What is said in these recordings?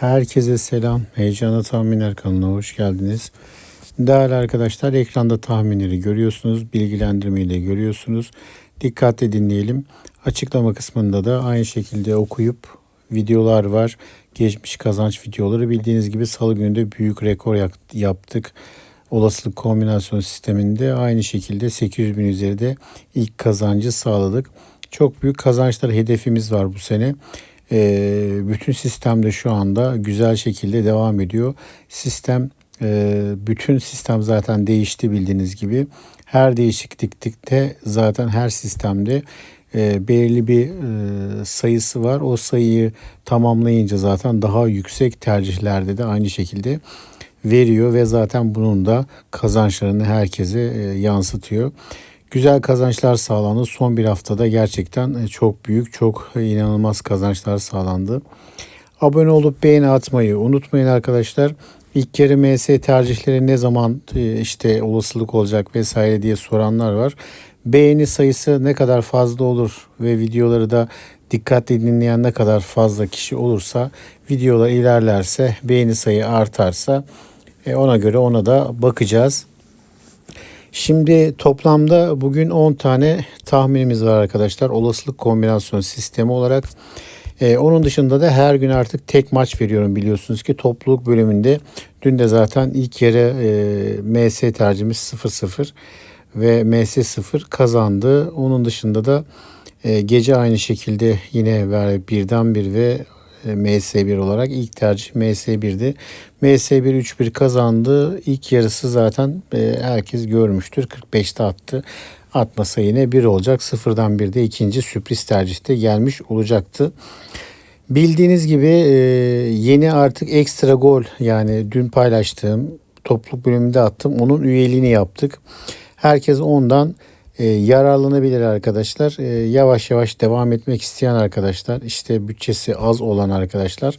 Herkese selam. Heyecanlı Tahminler kanalına hoş geldiniz. Değerli arkadaşlar ekranda tahminleri görüyorsunuz. Bilgilendirmeyi de görüyorsunuz. Dikkatle dinleyelim. Açıklama kısmında da aynı şekilde okuyup videolar var. Geçmiş kazanç videoları. Bildiğiniz gibi salı günü de büyük rekor yaptık. Olasılık kombinasyon sisteminde aynı şekilde 800 bin üzerinde ilk kazancı sağladık. Çok büyük kazançlar hedefimiz var bu sene. Ee, bütün sistemde şu anda güzel şekilde devam ediyor. Sistem e, bütün sistem zaten değişti bildiğiniz gibi. Her değişiklikte zaten her sistemde e, belirli bir e, sayısı var. O sayıyı tamamlayınca zaten daha yüksek tercihlerde de aynı şekilde veriyor ve zaten bunun da kazançlarını herkese e, yansıtıyor. Güzel kazançlar sağlandı. Son bir haftada gerçekten e, çok büyük, çok inanılmaz kazançlar sağlandı. Abone olup beğeni atmayı unutmayın arkadaşlar. İlk kere MS tercihleri ne zaman e, işte olasılık olacak vesaire diye soranlar var. Beğeni sayısı ne kadar fazla olur ve videoları da dikkatli dinleyen ne kadar fazla kişi olursa videolar ilerlerse beğeni sayı artarsa e, ona göre ona da bakacağız. Şimdi toplamda bugün 10 tane tahminimiz var arkadaşlar. Olasılık kombinasyon sistemi olarak. Ee, onun dışında da her gün artık tek maç veriyorum biliyorsunuz ki topluluk bölümünde. Dün de zaten ilk yere e, MS tercihimiz 0-0 ve MS0 kazandı. Onun dışında da e, gece aynı şekilde yine ver birden bir ve MS1 olarak ilk tercih MS1'di. MS1 3-1 kazandı. İlk yarısı zaten e, herkes görmüştür. 45'te attı. Atmasa yine 1 olacak. Sıfırdan bir de ikinci sürpriz tercihte gelmiş olacaktı. Bildiğiniz gibi e, yeni artık ekstra gol yani dün paylaştığım topluluk bölümünde attım. Onun üyeliğini yaptık. Herkes ondan e, yararlanabilir arkadaşlar. E, yavaş yavaş devam etmek isteyen arkadaşlar, işte bütçesi az olan arkadaşlar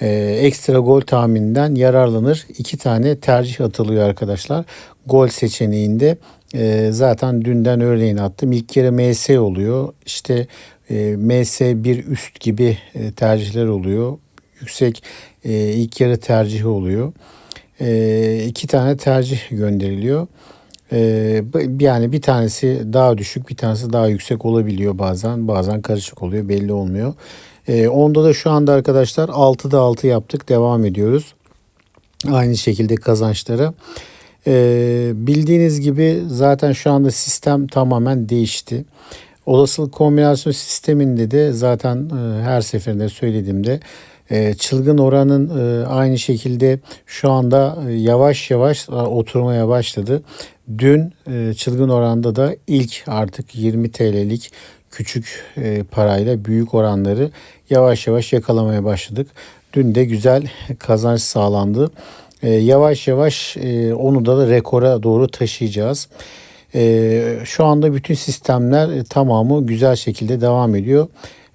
e, ekstra gol tahmininden yararlanır. İki tane tercih atılıyor arkadaşlar. Gol seçeneğinde e, zaten dünden örneğin attım. İlk kere MS oluyor. İşte e, MS1 üst gibi e, tercihler oluyor. Yüksek e, ilk yarı tercihi oluyor. E, iki tane tercih gönderiliyor. Ee, yani bir tanesi daha düşük bir tanesi daha yüksek olabiliyor bazen. Bazen karışık oluyor belli olmuyor. Ee, onda da şu anda arkadaşlar 6'da 6 yaptık devam ediyoruz. Aynı şekilde kazançları. Ee, bildiğiniz gibi zaten şu anda sistem tamamen değişti. Olasılık kombinasyon sisteminde de zaten e, her seferinde söylediğimde e, çılgın oranın e, aynı şekilde şu anda e, yavaş yavaş oturmaya başladı. Dün çılgın oranda da ilk artık 20 TL'lik küçük parayla büyük oranları yavaş yavaş yakalamaya başladık. Dün de güzel kazanç sağlandı. Yavaş yavaş onu da rekora doğru taşıyacağız. Şu anda bütün sistemler tamamı güzel şekilde devam ediyor.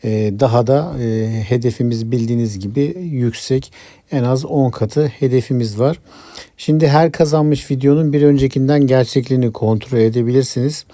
Ee, daha da e, hedefimiz bildiğiniz gibi yüksek. En az 10 katı hedefimiz var. Şimdi her kazanmış videonun bir öncekinden gerçekliğini kontrol edebilirsiniz.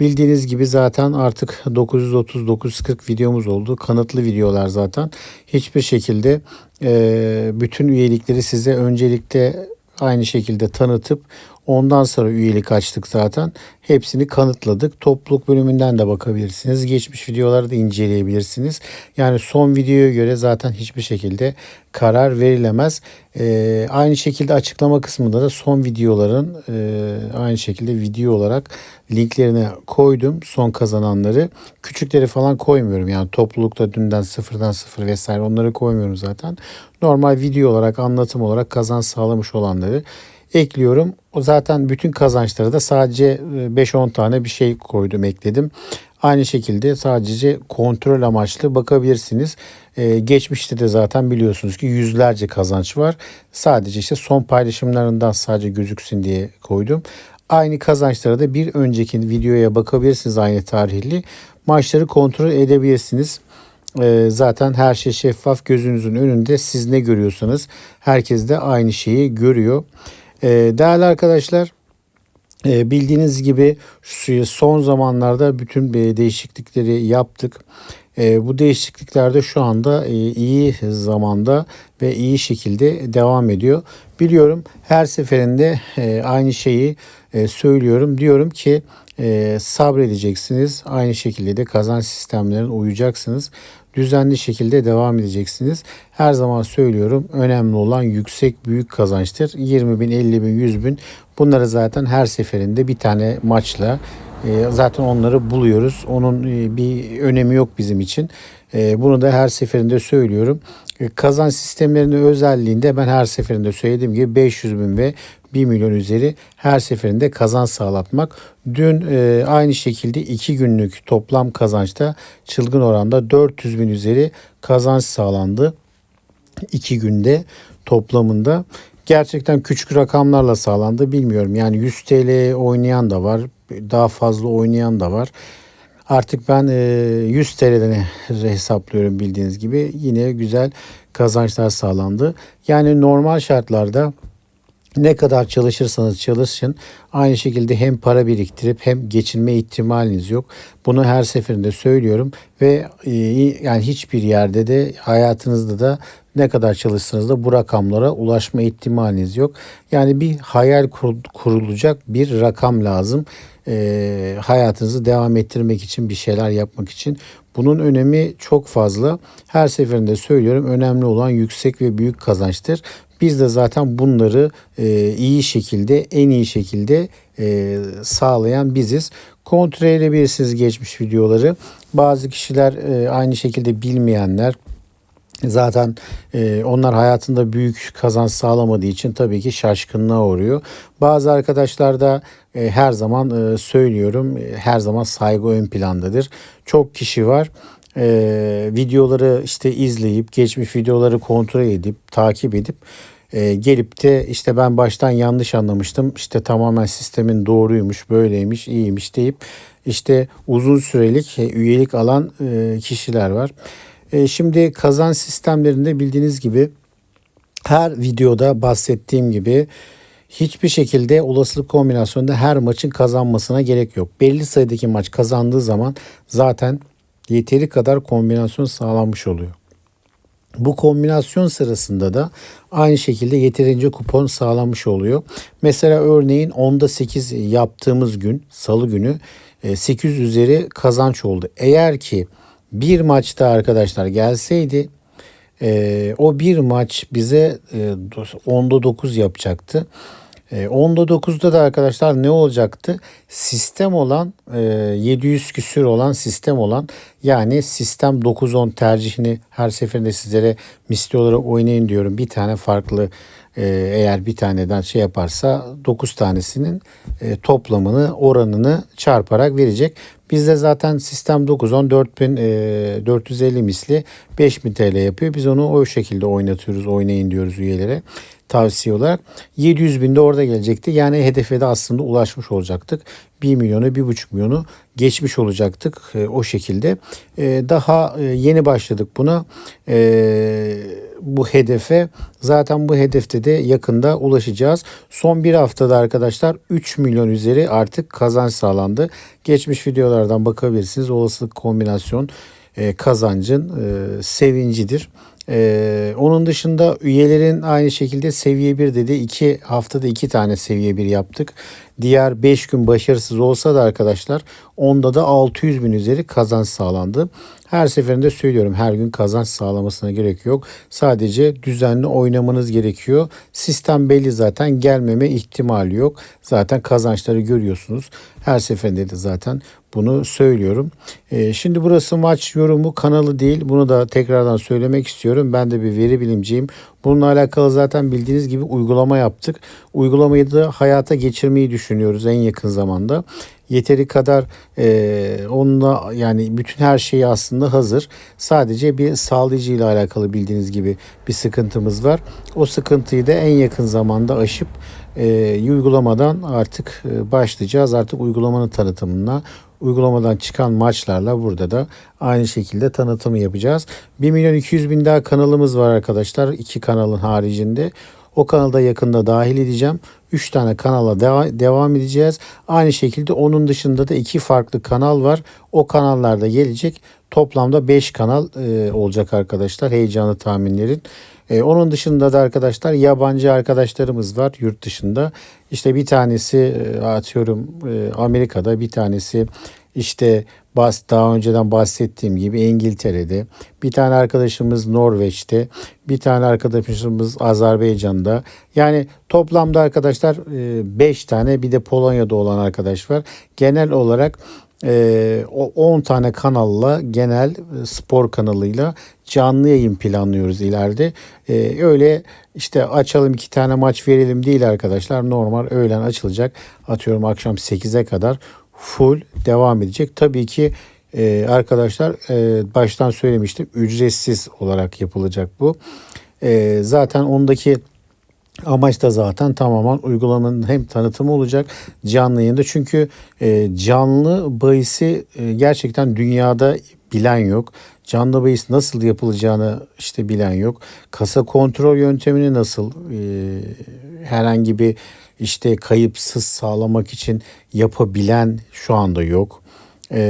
Bildiğiniz gibi zaten artık 930-940 videomuz oldu. Kanıtlı videolar zaten. Hiçbir şekilde e, bütün üyelikleri size öncelikle aynı şekilde tanıtıp Ondan sonra üyelik açtık zaten. Hepsini kanıtladık. Topluluk bölümünden de bakabilirsiniz. Geçmiş videoları da inceleyebilirsiniz. Yani son videoya göre zaten hiçbir şekilde karar verilemez. Ee, aynı şekilde açıklama kısmında da son videoların e, aynı şekilde video olarak linklerine koydum. Son kazananları. Küçükleri falan koymuyorum. Yani toplulukta dünden sıfırdan sıfır vesaire onları koymuyorum zaten. Normal video olarak anlatım olarak kazanç sağlamış olanları ekliyorum. O zaten bütün kazançları da sadece 5-10 e, tane bir şey koydum ekledim. Aynı şekilde sadece kontrol amaçlı bakabilirsiniz. Ee, geçmişte de zaten biliyorsunuz ki yüzlerce kazanç var. Sadece işte son paylaşımlarından sadece gözüksün diye koydum. Aynı kazançlara da bir önceki videoya bakabilirsiniz aynı tarihli. Maçları kontrol edebilirsiniz. Ee, zaten her şey şeffaf gözünüzün önünde. Siz ne görüyorsanız herkes de aynı şeyi görüyor. Ee, değerli arkadaşlar E, bildiğiniz gibi son zamanlarda bütün e, değişiklikleri yaptık. E, bu değişikliklerde şu anda iyi zamanda ve iyi şekilde devam ediyor. Biliyorum her seferinde aynı şeyi söylüyorum. Diyorum ki e, sabredeceksiniz. Aynı şekilde de kazanç sistemlerine uyacaksınız. Düzenli şekilde devam edeceksiniz. Her zaman söylüyorum önemli olan yüksek büyük kazançtır. 20 bin, 50 bin, 100 bin bunları zaten her seferinde bir tane maçla e, zaten onları buluyoruz. Onun e, bir önemi yok bizim için. E, bunu da her seferinde söylüyorum. Kazanç sistemlerinin özelliğinde ben her seferinde söylediğim gibi 500 bin ve 1 milyon üzeri her seferinde kazanç sağlatmak. Dün e, aynı şekilde 2 günlük toplam kazançta çılgın oranda 400 bin üzeri kazanç sağlandı. 2 günde toplamında. Gerçekten küçük rakamlarla sağlandı bilmiyorum. Yani 100 TL oynayan da var. Daha fazla oynayan da var. Artık ben 100 TL'den hesaplıyorum bildiğiniz gibi. Yine güzel kazançlar sağlandı. Yani normal şartlarda ne kadar çalışırsanız çalışın aynı şekilde hem para biriktirip hem geçinme ihtimaliniz yok. Bunu her seferinde söylüyorum ve e, yani hiçbir yerde de hayatınızda da ne kadar çalışsanız da bu rakamlara ulaşma ihtimaliniz yok. Yani bir hayal kurulacak bir rakam lazım. E, hayatınızı devam ettirmek için bir şeyler yapmak için. Bunun önemi çok fazla. Her seferinde söylüyorum önemli olan yüksek ve büyük kazançtır. Biz de zaten bunları e, iyi şekilde, en iyi şekilde e, sağlayan biziz. Kontrol edebilirsiniz geçmiş videoları. Bazı kişiler e, aynı şekilde bilmeyenler Zaten e, onlar hayatında büyük kazanç sağlamadığı için tabii ki şaşkınlığa uğruyor. Bazı arkadaşlar da e, her zaman e, söylüyorum e, her zaman saygı ön plandadır. Çok kişi var e, videoları işte izleyip geçmiş videoları kontrol edip takip edip e, gelip de işte ben baştan yanlış anlamıştım işte tamamen sistemin doğruymuş böyleymiş iyiymiş deyip işte uzun sürelik e, üyelik alan e, kişiler var. E, şimdi kazan sistemlerinde bildiğiniz gibi her videoda bahsettiğim gibi hiçbir şekilde olasılık kombinasyonunda her maçın kazanmasına gerek yok. Belli sayıdaki maç kazandığı zaman zaten yeteri kadar kombinasyon sağlanmış oluyor. Bu kombinasyon sırasında da aynı şekilde yeterince kupon sağlanmış oluyor. Mesela örneğin 10'da 8 yaptığımız gün salı günü 8 e, üzeri kazanç oldu. Eğer ki bir maçta arkadaşlar gelseydi e, o bir maç bize e, 10'da 9 yapacaktı. E, 10'da 9'da da arkadaşlar ne olacaktı? Sistem olan e, 700 küsür olan sistem olan yani sistem 9-10 tercihini her seferinde sizlere misli olarak oynayın diyorum. Bir tane farklı e, eğer bir taneden şey yaparsa 9 tanesinin e, toplamını oranını çarparak verecek. Bizde zaten sistem 9-10 4000 e, 450 misli 5000 TL yapıyor. Biz onu o şekilde oynatıyoruz oynayın diyoruz üyelere tavsiye olarak. 700 bin de orada gelecekti. Yani hedefe de aslında ulaşmış olacaktık. 1 milyonu, 1,5 milyonu geçmiş olacaktık e, o şekilde. E, daha e, yeni başladık buna. E, bu hedefe zaten bu hedefte de yakında ulaşacağız. Son bir haftada arkadaşlar 3 milyon üzeri artık kazanç sağlandı. Geçmiş videolardan bakabilirsiniz. Olasılık kombinasyon e, kazancın e, sevincidir. Ee, onun dışında üyelerin aynı şekilde seviye 1 dedi. 2 haftada 2 tane seviye 1 yaptık. Diğer 5 gün başarısız olsa da arkadaşlar onda da 600 bin üzeri kazanç sağlandı. Her seferinde söylüyorum her gün kazanç sağlamasına gerek yok. Sadece düzenli oynamanız gerekiyor. Sistem belli zaten gelmeme ihtimali yok. Zaten kazançları görüyorsunuz. Her seferinde de zaten bunu söylüyorum. Ee, şimdi burası maç yorumu kanalı değil. Bunu da tekrardan söylemek istiyorum. Ben de bir veri bilimciyim. Bununla alakalı zaten bildiğiniz gibi uygulama yaptık. Uygulamayı da hayata geçirmeyi düşünüyoruz en yakın zamanda. Yeteri kadar e, onunla yani bütün her şeyi aslında hazır. Sadece bir sağlayıcı ile alakalı bildiğiniz gibi bir sıkıntımız var. O sıkıntıyı da en yakın zamanda aşıp e, uygulamadan artık e, başlayacağız. Artık uygulamanın tanıtımına uygulamadan çıkan maçlarla burada da aynı şekilde tanıtımı yapacağız. 1 milyon 200 bin daha kanalımız var arkadaşlar. iki kanalın haricinde. O kanalda yakında dahil edeceğim. 3 tane kanala deva- devam edeceğiz. Aynı şekilde onun dışında da iki farklı kanal var. O kanallarda gelecek. Toplamda 5 kanal e, olacak arkadaşlar. Heyecanlı tahminlerin. E, onun dışında da arkadaşlar yabancı arkadaşlarımız var yurt dışında. İşte bir tanesi e, atıyorum e, Amerika'da, bir tanesi işte bas daha önceden bahsettiğim gibi İngiltere'de, bir tane arkadaşımız Norveç'te, bir tane arkadaşımız Azerbaycan'da. Yani toplamda arkadaşlar 5 tane bir de Polonya'da olan arkadaş var. Genel olarak e, o 10 tane kanalla genel e, spor kanalıyla canlı yayın planlıyoruz ileride. E, öyle işte açalım iki tane maç verelim değil arkadaşlar. Normal öğlen açılacak. Atıyorum akşam 8'e kadar full devam edecek. Tabii ki e, arkadaşlar e, baştan söylemiştim ücretsiz olarak yapılacak bu. E, zaten ondaki Amaç da zaten tamamen uygulamanın hem tanıtımı olacak canlı yayında. Çünkü e, canlı bahisi e, gerçekten dünyada bilen yok. Canlı bahis nasıl yapılacağını işte bilen yok. Kasa kontrol yöntemini nasıl e, herhangi bir işte kayıpsız sağlamak için yapabilen şu anda yok. E,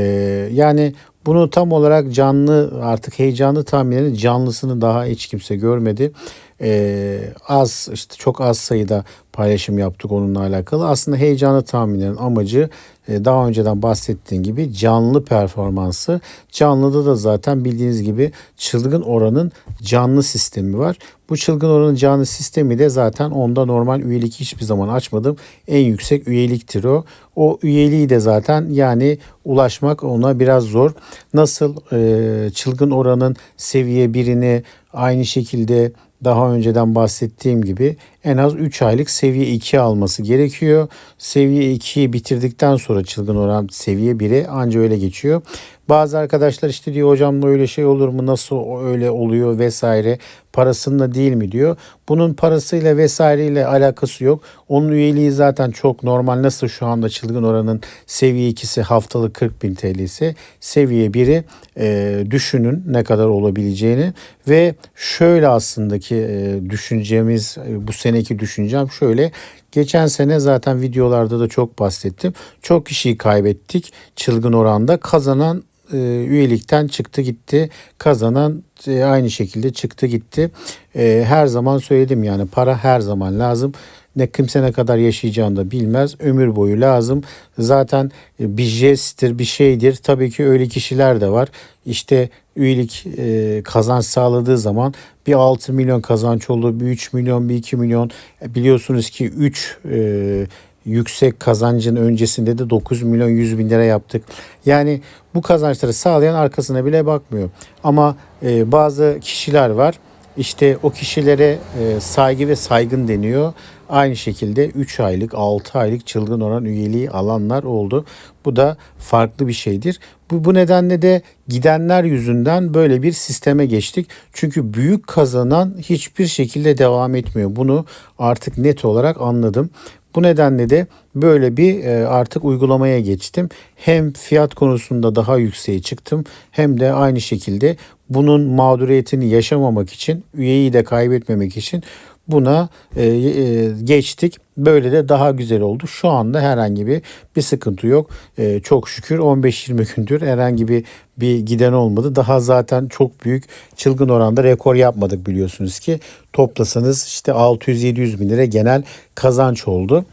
yani bunu tam olarak canlı artık heyecanlı tahminlerin canlısını daha hiç kimse görmedi. Ee, az işte çok az sayıda paylaşım yaptık onunla alakalı. Aslında heyecanlı tahminlerin amacı e, daha önceden bahsettiğim gibi canlı performansı. Canlıda da zaten bildiğiniz gibi çılgın oranın canlı sistemi var. Bu çılgın oranın canlı sistemi de zaten onda normal üyelik hiçbir zaman açmadım. En yüksek üyeliktir o. O üyeliği de zaten yani ulaşmak ona biraz zor. Nasıl e, çılgın oranın seviye birini aynı şekilde daha önceden bahsettiğim gibi en az 3 aylık seviye 2 alması gerekiyor. Seviye 2'yi bitirdikten sonra çılgın oran seviye 1'e anca öyle geçiyor. Bazı arkadaşlar işte diyor hocam öyle şey olur mu nasıl öyle oluyor vesaire parasında değil mi diyor. Bunun parasıyla vesaireyle alakası yok. Onun üyeliği zaten çok normal. Nasıl şu anda çılgın oranın seviye 2'si haftalık 40 bin TL ise seviye 1'i e, düşünün ne kadar olabileceğini ve şöyle aslında ki e, düşüncemiz e, bu seneki düşüncem şöyle Geçen sene zaten videolarda da çok bahsettim. Çok kişiyi kaybettik çılgın oranda. Kazanan e, üyelikten çıktı gitti. Kazanan e, aynı şekilde çıktı gitti. E, her zaman söyledim yani para her zaman lazım. Ne kimse ne kadar yaşayacağını da bilmez. Ömür boyu lazım. Zaten e, bir jesttir, bir şeydir. Tabii ki öyle kişiler de var. İşte üyelik e, kazanç sağladığı zaman bir 6 milyon kazanç oldu, bir 3 milyon, bir 2 milyon. E, biliyorsunuz ki 3 e, yüksek kazancın öncesinde de 9 milyon 100 bin lira yaptık. Yani bu kazançları sağlayan arkasına bile bakmıyor. Ama e, bazı kişiler var. İşte o kişilere e, saygı ve saygın deniyor. Aynı şekilde 3 aylık 6 aylık çılgın oran üyeliği alanlar oldu. Bu da farklı bir şeydir. Bu, bu nedenle de gidenler yüzünden böyle bir sisteme geçtik. Çünkü büyük kazanan hiçbir şekilde devam etmiyor. Bunu artık net olarak anladım. Bu nedenle de böyle bir e, artık uygulamaya geçtim. Hem fiyat konusunda daha yükseğe çıktım hem de aynı şekilde bunun mağduriyetini yaşamamak için, üyeyi de kaybetmemek için buna e, e, geçtik. Böyle de daha güzel oldu. Şu anda herhangi bir bir sıkıntı yok. E, çok şükür 15-20 gündür herhangi bir bir giden olmadı. Daha zaten çok büyük çılgın oranda rekor yapmadık biliyorsunuz ki. Toplasanız işte 600-700 bin lira genel kazanç oldu.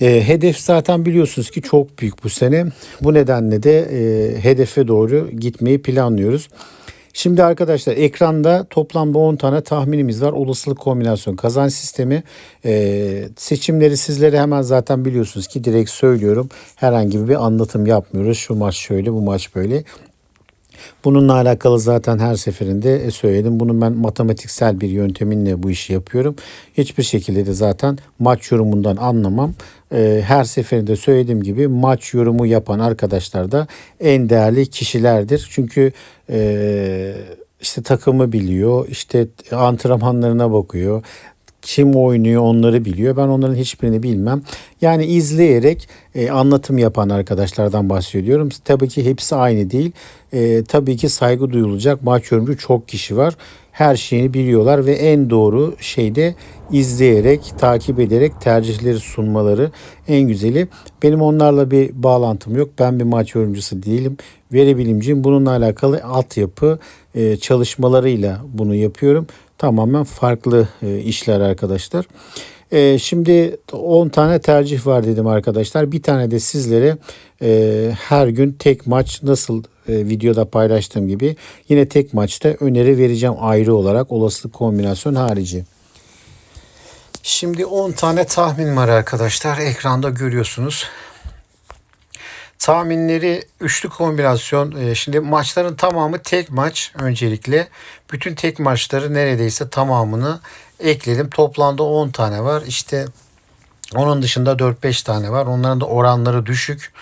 E, hedef zaten biliyorsunuz ki çok büyük bu sene. Bu nedenle de e, hedefe doğru gitmeyi planlıyoruz. Şimdi arkadaşlar ekranda toplamda 10 tane tahminimiz var. Olasılık kombinasyon kazanç sistemi. Ee, seçimleri sizlere hemen zaten biliyorsunuz ki direkt söylüyorum. Herhangi bir anlatım yapmıyoruz. Şu maç şöyle bu maç böyle. Bununla alakalı zaten her seferinde söyledim. Bunun ben matematiksel bir yönteminle bu işi yapıyorum. Hiçbir şekilde de zaten maç yorumundan anlamam. Ee, her seferinde söylediğim gibi maç yorumu yapan arkadaşlar da en değerli kişilerdir. Çünkü e, işte takımı biliyor, işte antrenmanlarına bakıyor, kim oynuyor onları biliyor. Ben onların hiçbirini bilmem. Yani izleyerek e, anlatım yapan arkadaşlardan bahsediyorum. Tabii ki hepsi aynı değil. E, tabii ki saygı duyulacak maç yorumcu çok kişi var. Her şeyi biliyorlar ve en doğru şeyde izleyerek, takip ederek tercihleri sunmaları en güzeli. Benim onlarla bir bağlantım yok. Ben bir maç yorumcusu değilim. Veri. Bununla alakalı altyapı e, çalışmalarıyla bunu yapıyorum. Tamamen farklı e, işler arkadaşlar. E, şimdi 10 tane tercih var dedim arkadaşlar. Bir tane de sizlere e, her gün tek maç nasıl e, videoda paylaştığım gibi yine tek maçta öneri vereceğim ayrı olarak olasılık kombinasyon harici. Şimdi 10 tane tahmin var arkadaşlar. Ekranda görüyorsunuz. Tahminleri üçlü kombinasyon. E, Şimdi maçların tamamı tek maç öncelikle. Bütün tek maçları neredeyse tamamını ekledim. Toplamda 10 tane var. İşte onun dışında 4-5 tane var. Onların da oranları düşük.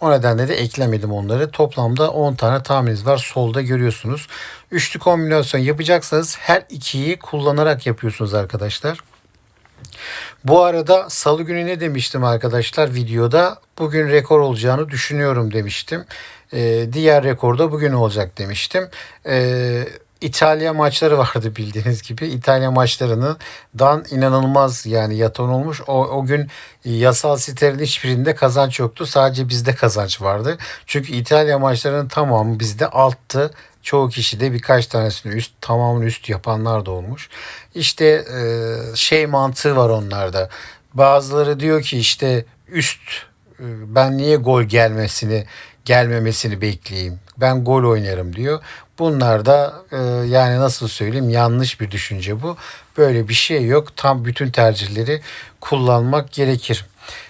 O nedenle de eklemedim onları. Toplamda 10 tane tahmininiz var. Solda görüyorsunuz. Üçlü kombinasyon yapacaksanız her ikiyi kullanarak yapıyorsunuz arkadaşlar. Bu arada salı günü ne demiştim arkadaşlar videoda? Bugün rekor olacağını düşünüyorum demiştim. Ee, diğer rekor da bugün olacak demiştim. Ee, İtalya maçları vardı bildiğiniz gibi. İtalya maçlarını dan inanılmaz yani yatan olmuş. O, o gün yasal sitelerin hiçbirinde kazanç yoktu. Sadece bizde kazanç vardı. Çünkü İtalya maçlarının tamamı bizde alttı. Çoğu kişi de birkaç tanesini üst tamamını üst yapanlar da olmuş. İşte e, şey mantığı var onlarda. Bazıları diyor ki işte üst e, ben niye gol gelmesini gelmemesini bekleyeyim. Ben gol oynarım diyor. Bunlar da e, yani nasıl söyleyeyim yanlış bir düşünce bu. Böyle bir şey yok. Tam bütün tercihleri kullanmak gerekir.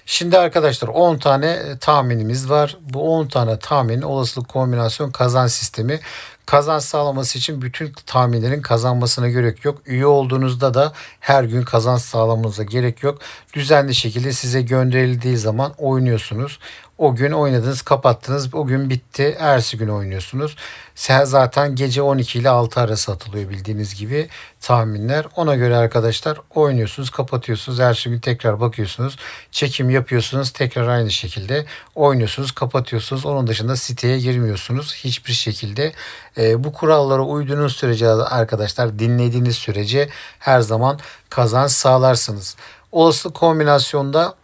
Şimdi arkadaşlar 10 tane tahminimiz var. Bu 10 tane tahmin olasılık kombinasyon kazan sistemi. Kazanç sağlaması için bütün tahminlerin kazanmasına gerek yok. Üye olduğunuzda da her gün kazanç sağlamanıza gerek yok. Düzenli şekilde size gönderildiği zaman oynuyorsunuz. O gün oynadınız, kapattınız. O gün bitti. Ertesi gün oynuyorsunuz. Zaten gece 12 ile 6 arası atılıyor bildiğiniz gibi tahminler. Ona göre arkadaşlar oynuyorsunuz, kapatıyorsunuz. Ertesi gün tekrar bakıyorsunuz. Çekim yapıyorsunuz. Tekrar aynı şekilde oynuyorsunuz, kapatıyorsunuz. Onun dışında siteye girmiyorsunuz. Hiçbir şekilde e, bu kurallara uyduğunuz sürece arkadaşlar dinlediğiniz sürece her zaman kazanç sağlarsınız. Olasılık kombinasyonda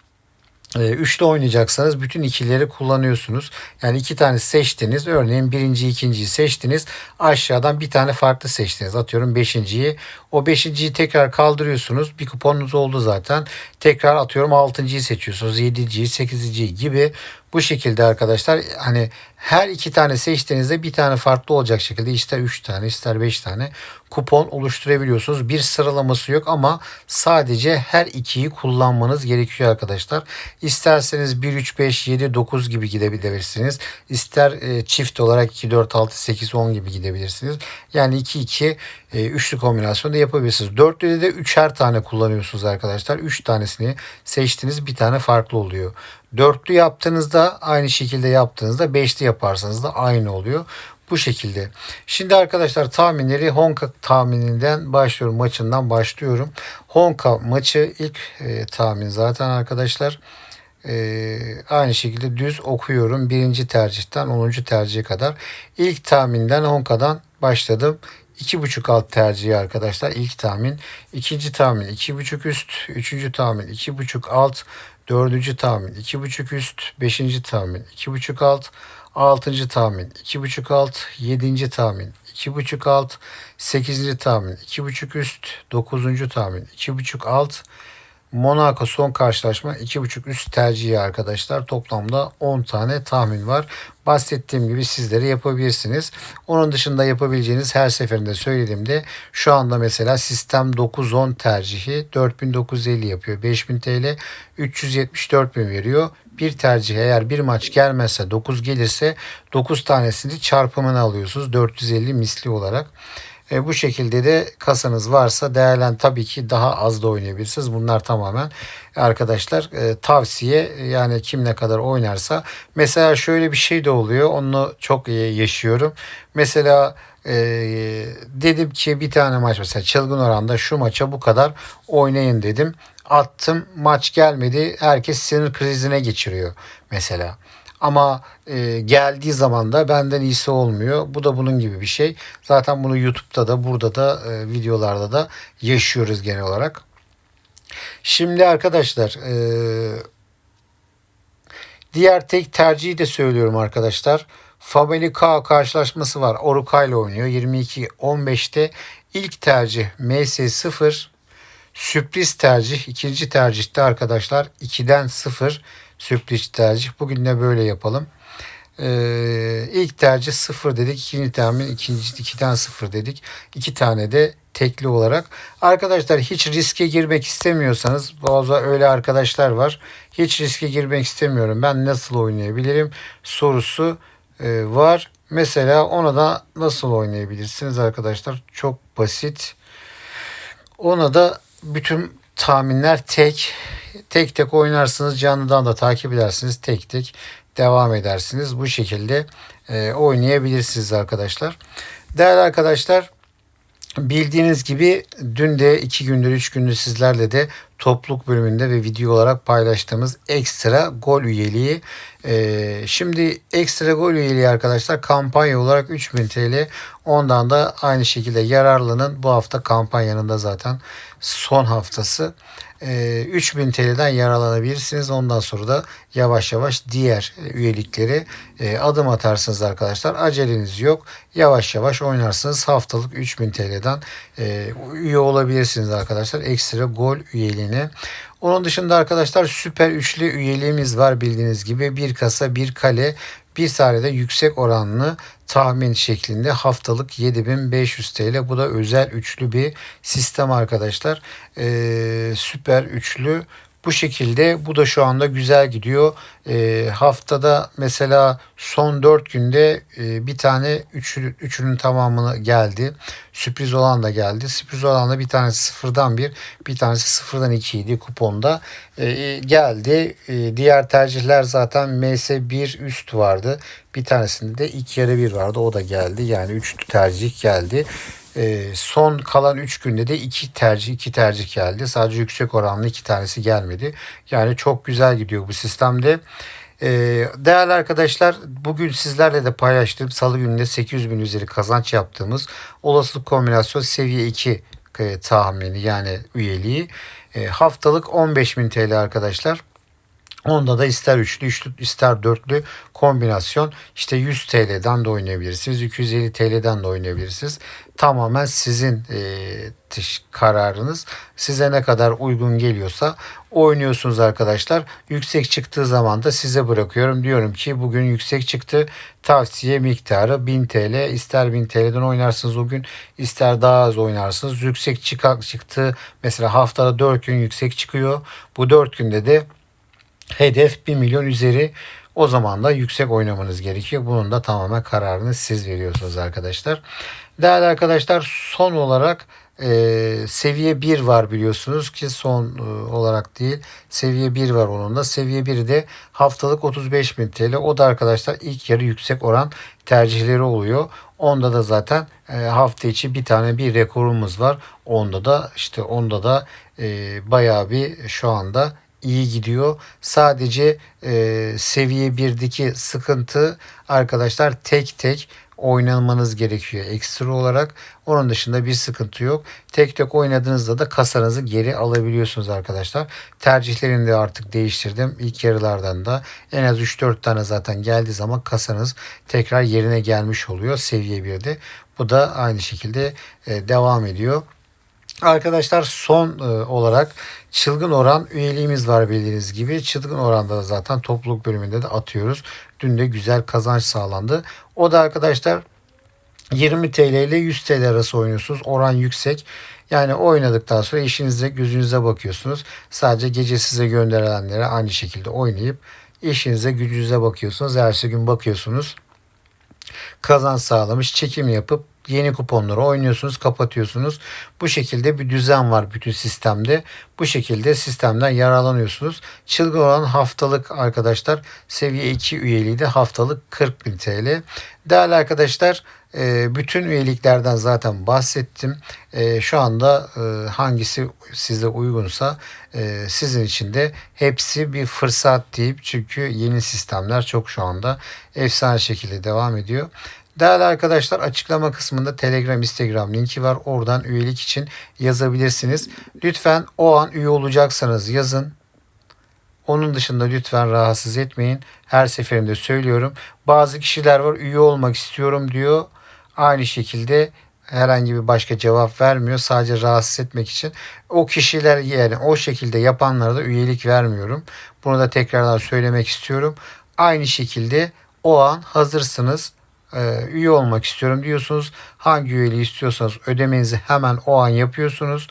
üçlü oynayacaksanız bütün ikileri kullanıyorsunuz. Yani iki tane seçtiniz. Örneğin birinci, ikinciyi seçtiniz. Aşağıdan bir tane farklı seçtiniz. Atıyorum beşinciyi. O beşinciyi tekrar kaldırıyorsunuz. Bir kuponunuz oldu zaten. Tekrar atıyorum altıncıyı seçiyorsunuz. Yediciyi, sekiziciyi gibi bu şekilde arkadaşlar hani her iki tane seçtiğinizde bir tane farklı olacak şekilde ister üç tane ister beş tane kupon oluşturabiliyorsunuz. Bir sıralaması yok ama sadece her ikiyi kullanmanız gerekiyor arkadaşlar. İsterseniz 1, 3, 5, 7, 9 gibi gidebilirsiniz. İster e, çift olarak 2, 4, 6, 8, 10 gibi gidebilirsiniz. Yani 2, 2 e, üçlü kombinasyonda yapabilirsiniz. Dörtlüde de üçer tane kullanıyorsunuz arkadaşlar. Üç tanesini seçtiniz bir tane farklı oluyor. Dörtlü yaptığınızda aynı şekilde yaptığınızda beşli yaparsanız da aynı oluyor. Bu şekilde. Şimdi arkadaşlar tahminleri Honka tahmininden başlıyorum. Maçından başlıyorum. Honka maçı ilk e, tahmin zaten arkadaşlar. E, aynı şekilde düz okuyorum. Birinci tercihten 10. tercihe kadar. İlk tahminden Honka'dan başladım. 2.5 alt tercihi arkadaşlar. İlk tahmin. ikinci tahmin 2.5 üst. Üçüncü tahmin 2.5 alt. Dördüncü tahmin 2.5 üst. Beşinci tahmin 2.5 alt. Altıncı tahmin 2.5 alt. Yedinci tahmin 2.5 alt. Sekizinci tahmin 2.5 üst. Dokuzuncu tahmin 2.5 alt. Monaco son karşılaşma 2.5 üst tercihi arkadaşlar. Toplamda 10 tane tahmin var. Bahsettiğim gibi sizleri yapabilirsiniz. Onun dışında yapabileceğiniz her seferinde söylediğimde şu anda mesela sistem 9-10 tercihi 4950 yapıyor. 5000 TL 374 bin veriyor. Bir tercih eğer bir maç gelmezse 9 gelirse 9 tanesini çarpımını alıyorsunuz 450 misli olarak. E, bu şekilde de kasanız varsa değerlen tabii ki daha az da oynayabilirsiniz. Bunlar tamamen arkadaşlar e, tavsiye yani kim ne kadar oynarsa. Mesela şöyle bir şey de oluyor. Onu çok iyi yaşıyorum. Mesela e, dedim ki bir tane maç mesela çılgın oranda şu maça bu kadar oynayın dedim. Attım maç gelmedi. Herkes sinir krizine geçiriyor mesela. Ama e, geldiği zaman da benden iyisi olmuyor. Bu da bunun gibi bir şey. Zaten bunu YouTube'da da burada da e, videolarda da yaşıyoruz genel olarak. Şimdi arkadaşlar e, diğer tek tercihi de söylüyorum arkadaşlar. K karşılaşması var. Oruka ile oynuyor. 22-15'te ilk tercih MS0 sürpriz tercih. ikinci tercihte arkadaşlar 2'den 0 sürpriz tercih. Bugün de böyle yapalım. Ee, ilk tercih 0 dedik. ikinci tahmin ikinci 2'den 0 dedik. İki tane de tekli olarak. Arkadaşlar hiç riske girmek istemiyorsanız bazı öyle arkadaşlar var. Hiç riske girmek istemiyorum. Ben nasıl oynayabilirim sorusu e, var. Mesela ona da nasıl oynayabilirsiniz arkadaşlar? Çok basit. Ona da bütün tahminler tek. Tek tek oynarsınız. Canlıdan da takip edersiniz. Tek tek devam edersiniz. Bu şekilde e, oynayabilirsiniz arkadaşlar. Değerli arkadaşlar Bildiğiniz gibi dün de iki gündür üç gündür sizlerle de topluluk bölümünde ve video olarak paylaştığımız ekstra gol üyeliği. Ee, şimdi ekstra gol üyeliği arkadaşlar kampanya olarak 3000 TL. Ondan da aynı şekilde yararlının bu hafta kampanyanın da zaten son haftası. 3000 ee, TL'den yararlanabilirsiniz. Ondan sonra da yavaş yavaş diğer üyelikleri e, adım atarsınız arkadaşlar. Aceleniz yok. Yavaş yavaş oynarsınız. Haftalık 3000 TL'den e, üye olabilirsiniz arkadaşlar. Ekstra gol üyeliğine. Onun dışında arkadaşlar süper üçlü üyeliğimiz var bildiğiniz gibi. Bir kasa bir kale bir saniyede yüksek oranlı tahmin şeklinde haftalık 7500 TL. Bu da özel üçlü bir sistem arkadaşlar. Ee, süper üçlü bu şekilde bu da şu anda güzel gidiyor. E, haftada mesela son 4 günde e, bir tane üçü, üçünün tamamını geldi. Sürpriz olan da geldi. Sürpriz olan da bir tanesi sıfırdan bir, bir tanesi sıfırdan iki idi kuponda. E, geldi. E, diğer tercihler zaten MS1 üst vardı. Bir tanesinde de iki yarı bir vardı. O da geldi. Yani üç tercih geldi. E, son kalan 3 günde de 2 tercih 2 tercih geldi. Sadece yüksek oranlı 2 tanesi gelmedi. Yani çok güzel gidiyor bu sistemde. E, değerli arkadaşlar bugün sizlerle de paylaştığım salı gününde 800 bin üzeri kazanç yaptığımız olasılık kombinasyon seviye 2 e, tahmini yani üyeliği. E, haftalık 15 bin TL arkadaşlar. Onda da ister üçlü, üçlü ister dörtlü kombinasyon işte 100 TL'den de oynayabilirsiniz. 250 TL'den de oynayabilirsiniz. Tamamen sizin e, kararınız. Size ne kadar uygun geliyorsa oynuyorsunuz arkadaşlar. Yüksek çıktığı zaman da size bırakıyorum. Diyorum ki bugün yüksek çıktı. Tavsiye miktarı 1000 TL. İster 1000 TL'den oynarsınız o gün. ister daha az oynarsınız. Yüksek çıktı. Mesela haftada 4 gün yüksek çıkıyor. Bu 4 günde de Hedef 1 milyon üzeri. O zaman da yüksek oynamanız gerekiyor. Bunun da tamamen kararını siz veriyorsunuz arkadaşlar. Değerli arkadaşlar son olarak e, seviye 1 var biliyorsunuz ki son e, olarak değil seviye 1 var onun da. Seviye 1'de haftalık 35 bin TL. O da arkadaşlar ilk yarı yüksek oran tercihleri oluyor. Onda da zaten e, hafta içi bir tane bir rekorumuz var. Onda da işte onda da e, bayağı bir şu anda iyi gidiyor. Sadece e, seviye 1'deki sıkıntı arkadaşlar tek tek oynanmanız gerekiyor ekstra olarak. Onun dışında bir sıkıntı yok. Tek tek oynadığınızda da kasanızı geri alabiliyorsunuz arkadaşlar. Tercihlerini de artık değiştirdim. İlk yarılardan da en az 3-4 tane zaten geldiği zaman kasanız tekrar yerine gelmiş oluyor seviye 1'de. Bu da aynı şekilde e, devam ediyor. Arkadaşlar son e, olarak çılgın oran üyeliğimiz var bildiğiniz gibi. Çılgın oranda da zaten topluluk bölümünde de atıyoruz. Dün de güzel kazanç sağlandı. O da arkadaşlar 20 TL ile 100 TL arası oynuyorsunuz. Oran yüksek. Yani oynadıktan sonra işinize gözünüze bakıyorsunuz. Sadece gece size gönderilenlere aynı şekilde oynayıp işinize gücünüze bakıyorsunuz. Her gün bakıyorsunuz. Kazanç sağlamış çekim yapıp Yeni kuponları oynuyorsunuz, kapatıyorsunuz. Bu şekilde bir düzen var bütün sistemde. Bu şekilde sistemden yararlanıyorsunuz. Çılgın olan haftalık arkadaşlar seviye 2 üyeliği de haftalık 40 bin TL. Değerli arkadaşlar e, bütün üyeliklerden zaten bahsettim. E, Şu anda e, hangisi size uygunsa sizin için de hepsi bir fırsat deyip çünkü yeni sistemler çok şu anda efsane şekilde devam ediyor. Değerli arkadaşlar açıklama kısmında Telegram, Instagram linki var. Oradan üyelik için yazabilirsiniz. Lütfen o an üye olacaksanız yazın. Onun dışında lütfen rahatsız etmeyin. Her seferinde söylüyorum. Bazı kişiler var üye olmak istiyorum diyor. Aynı şekilde herhangi bir başka cevap vermiyor. Sadece rahatsız etmek için. O kişiler yani o şekilde yapanlara da üyelik vermiyorum. Bunu da tekrardan söylemek istiyorum. Aynı şekilde o an hazırsınız e, üye olmak istiyorum diyorsunuz. Hangi üyeliği istiyorsanız ödemenizi hemen o an yapıyorsunuz.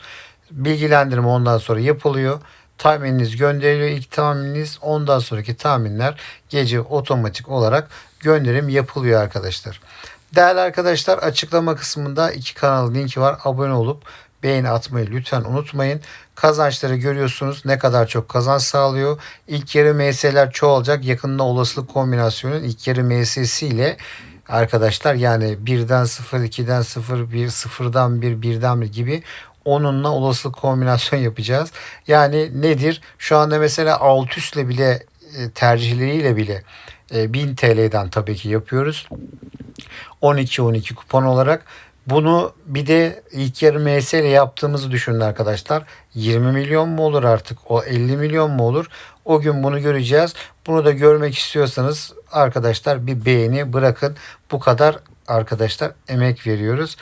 Bilgilendirme ondan sonra yapılıyor. Tahmininiz gönderiliyor. İlk tahmininiz ondan sonraki tahminler gece otomatik olarak gönderim yapılıyor arkadaşlar. Değerli arkadaşlar açıklama kısmında iki kanal linki var. Abone olup beğeni atmayı lütfen unutmayın. Kazançları görüyorsunuz. Ne kadar çok kazanç sağlıyor. İlk yarı MS'ler çoğalacak. Yakında olasılık kombinasyonun ilk yarı MS'si ile arkadaşlar yani 1'den 0, 2'den 0, 1, 0'dan 1, 1'den 1 gibi onunla olasılık kombinasyon yapacağız. Yani nedir? Şu anda mesela alt üstle bile e, tercihleriyle bile e, 1000 TL'den tabii ki yapıyoruz. 12-12 kupon olarak. Bunu bir de ilk yarı MS ile yaptığımızı düşünün arkadaşlar. 20 milyon mu olur artık? O 50 milyon mu olur? O gün bunu göreceğiz. Bunu da görmek istiyorsanız arkadaşlar bir beğeni bırakın. Bu kadar arkadaşlar emek veriyoruz.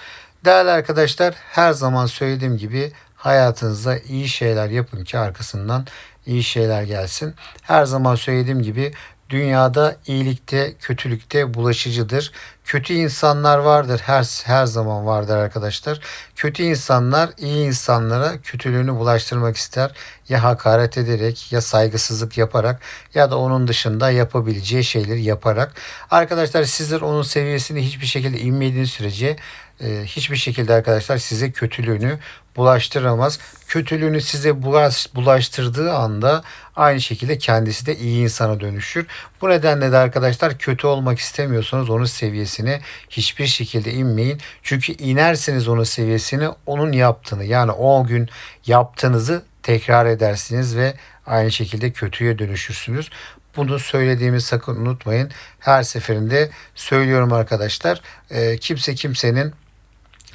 Değerli arkadaşlar her zaman söylediğim gibi hayatınızda iyi şeyler yapın ki arkasından iyi şeyler gelsin. Her zaman söylediğim gibi dünyada iyilikte, kötülükte bulaşıcıdır. Kötü insanlar vardır, her her zaman vardır arkadaşlar. Kötü insanlar iyi insanlara kötülüğünü bulaştırmak ister. Ya hakaret ederek, ya saygısızlık yaparak ya da onun dışında yapabileceği şeyleri yaparak. Arkadaşlar sizler onun seviyesini hiçbir şekilde inmediğiniz sürece e, hiçbir şekilde arkadaşlar size kötülüğünü bulaştıramaz. Kötülüğünü size bulaş, bulaştırdığı anda aynı şekilde kendisi de iyi insana dönüşür. Bu nedenle de arkadaşlar kötü olmak istemiyorsanız onun seviyesine hiçbir şekilde inmeyin. Çünkü inerseniz onun seviyesine onun yaptığını yani o gün yaptığınızı tekrar edersiniz ve aynı şekilde kötüye dönüşürsünüz. Bunu söylediğimi sakın unutmayın. Her seferinde söylüyorum arkadaşlar. E, kimse kimsenin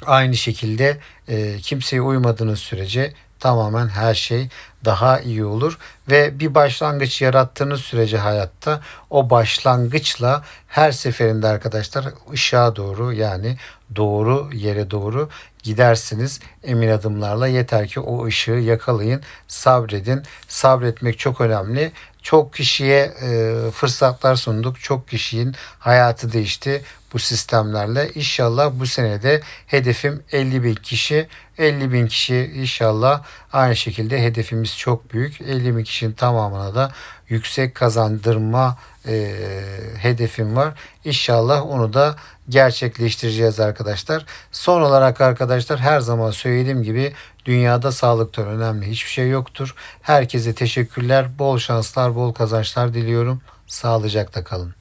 aynı şekilde e, kimseye uymadığınız sürece tamamen her şey daha iyi olur ve bir başlangıç yarattığınız sürece hayatta o başlangıçla her seferinde arkadaşlar ışığa doğru yani doğru yere doğru gidersiniz. Emin adımlarla yeter ki o ışığı yakalayın sabredin. Sabretmek çok önemli. Çok kişiye e, fırsatlar sunduk. Çok kişinin hayatı değişti bu sistemlerle. İnşallah bu senede hedefim 50 bin kişi. 50 bin kişi inşallah aynı şekilde hedefimiz çok büyük 50 bin kişinin tamamına da yüksek kazandırma e, hedefim var. İnşallah onu da gerçekleştireceğiz arkadaşlar. Son olarak arkadaşlar her zaman söylediğim gibi dünyada sağlıktan önemli hiçbir şey yoktur. Herkese teşekkürler, bol şanslar, bol kazançlar diliyorum. Sağlıcakla kalın.